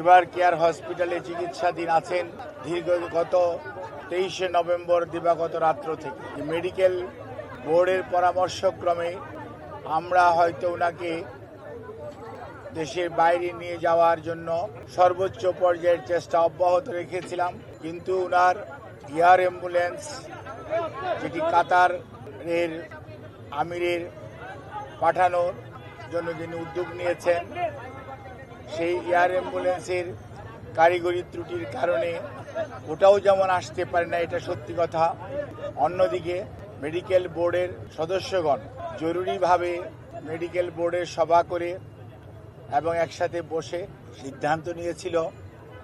এবার কেয়ার হসপিটালে চিকিৎসাধীন আছেন দীর্ঘ গত তেইশে নভেম্বর দিবাগত রাত্র থেকে। মেডিকেল বোর্ডের পরামর্শক্রমে আমরা হয়তো ওনাকে দেশের বাইরে নিয়ে যাওয়ার জন্য সর্বোচ্চ পর্যায়ের চেষ্টা অব্যাহত রেখেছিলাম, কিন্তু ওনার এয়ার অ্যাম্বুলেন্স, যেটি কাতার এর আমিরের পাঠানোর জন্য যিনি উদ্যোগ নিয়েছেন সেই এয়ার অ্যাম্বুলেন্সের কারিগরি ত্রুটির কারণে ওটাও যেমন আসতে পারে না, এটা সত্যি কথা। অন্যদিকে মেডিকেল বোর্ডের সদস্যগণ জরুরিভাবে মেডিকেল বোর্ডের সভা করে এবং একসাথে বসে সিদ্ধান্ত নিয়েছিল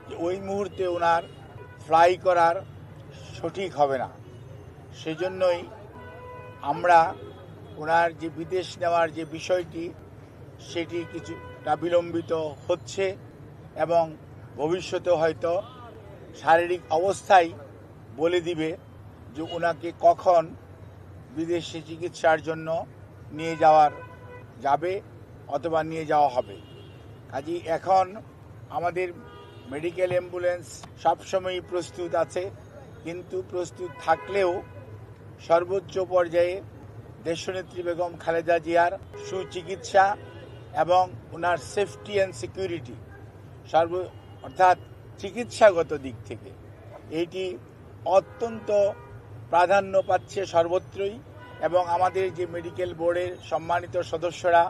যে ওই মুহূর্তে ওনার ফ্লাই করার সঠিক হবে না। সেজন্যই আমরা ওনার যে বিদেশ নেওয়ার যে বিষয়টি সেটি কিছুটা বিলম্বিত হচ্ছে এবং ভবিষ্যতে হয়তো শারীরিক অবস্থাই বলে দিবে যে ওনাকে কখন বিদেশে চিকিৎসার জন্য নিয়ে যাওয়ার যাবে অথবা নিয়ে যাওয়া হবে। কাজী এখন আমাদের মেডিকেল অ্যাম্বুলেন্স সবসময়ই প্রস্তুত আছে, কিন্তু প্রস্তুত থাকলেও সর্বোচ্চ পর্যায়ে দেশনেত্রী বেগম খালেদা জিয়ার সুচিকিৎসা এবং ওনার সেফটি অ্যান্ড সিকিউরিটি সর্ব, অর্থাৎ চিকিৎসাগত দিক থেকে, এটি অত্যন্ত প্রাধান্য পাচ্ছে সর্বত্রই এবং আমাদের যে মেডিকেল বোর্ডের সম্মানিত সদস্যরা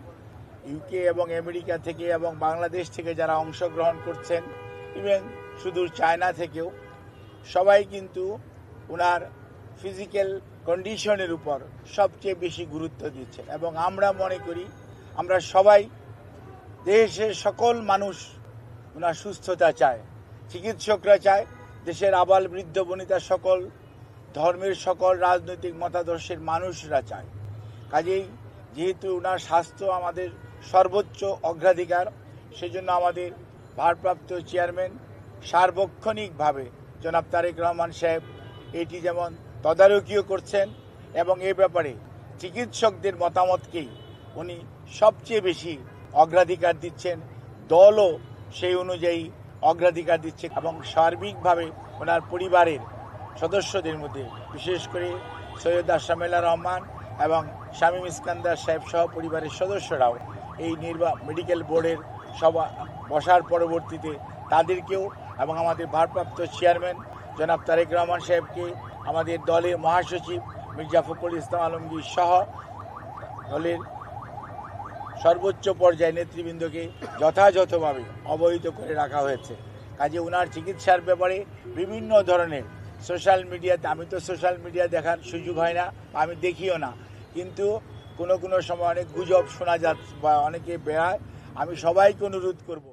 ইউকে এবং আমেরিকা থেকে এবং বাংলাদেশ থেকে যারা অংশগ্রহণ করছেন ইভেন সুদূর চায়না থেকেও, সবাই কিন্তু ওনার ফিজিক্যাল কন্ডিশনের উপর সবচেয়ে বেশি গুরুত্ব দিচ্ছে এবং আমরা মনে করি আমরা সবাই দেশের সকল মানুষ ওনার সুস্থতা চায়, চিকিৎসকরা চায়, দেশের আবাল বৃদ্ধ বনিতা সকল, ধর্মের সকল রাজনৈতিক মতাদর্শের মানুষরা চায়। কাজেই যেহেতু ওনার স্বাস্থ্য আমাদের সর্বোচ্চ অগ্রাধিকার, সেজন্য আমাদের ভারপ্রাপ্ত চেয়ারম্যান সার্বক্ষণিকভাবে জনাব তারেক রহমান সাহেব এটি যেমন তদারকিও করছেন এবং এ ব্যাপারে চিকিৎসকদের মতামতকেই উনি সবচেয়ে বেশি অগ্রাধিকার দিচ্ছেন, দলও সেই অনুযায়ী অগ্রাধিকার দিচ্ছে এবং সার্বিকভাবে ওনার পরিবারের সদস্যদের মধ্যে, বিশেষ করে সৈয়দ আসামেলা রহমান এবং শামীম ইস্কান্দার সাহেব সহ পরিবারের সদস্যরাও এই নির্বা, মেডিকেল বোর্ডের সভা, বসার পরবর্তীতে তাদেরকেও এবং আমাদের ভারপ্রাপ্ত চেয়ারম্যান জনাব তারেক রহমান সাহেবকে, আমাদের দলের মহাসচিব মির্জা ফখরুল ইসলাম আলমগীর সহ দলের সর্বোচ্চ পর্যায়ে নেতৃবৃন্দকে যথাযথভাবে অবহিত করে রাখা হয়েছে। কাজে ওনার চিকিৎসার ব্যাপারে বিভিন্ন ধরনের সোশ্যাল মিডিয়াতে, আমি তো সোশ্যাল মিডিয়া দেখার সুযোগ হয় না, আমি দেখিও না। কিন্তু কোনো কোনো সময় অনেক গুজব শোনা যাচ্ছে বা অনেকে বেড়ায়, আমি সবাইকে অনুরোধ করব।